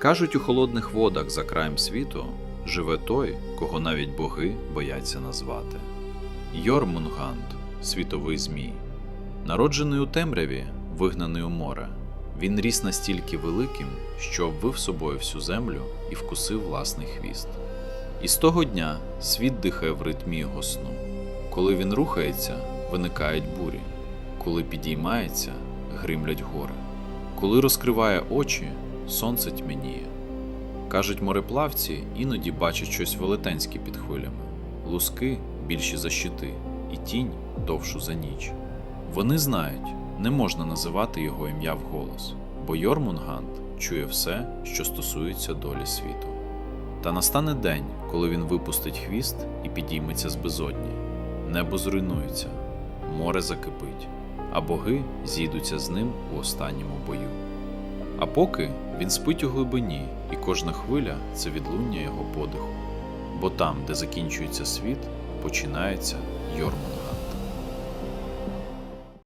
Кажуть, у холодних водах за краєм світу живе той, кого навіть боги бояться назвати. Йормунганд, світовий змій. Народжений у темряві, вигнаний у море, він ріс настільки великим, що обвив собою всю землю і вкусив власний хвіст. І з того дня світ дихає в ритмі його сну. Коли він рухається, виникають бурі, коли підіймається, гримлять гори, коли розкриває очі, сонце тьмяніє. Кажуть, мореплавці іноді бачать щось велетенське під хвилями, луски більші за щити, і тінь довшу за ніч. Вони знають, не можна називати його ім'я вголос, бо Йормунганд чує все, що стосується долі світу. Та настане день, коли він випустить хвіст і підійметься з безодні. Небо зруйнується, море закипить, а боги зійдуться з ним у останньому бою. А поки він спить у глибині, і кожна хвиля це відлуння його подиху. Бо там, де закінчується світ, починається Йормунганд.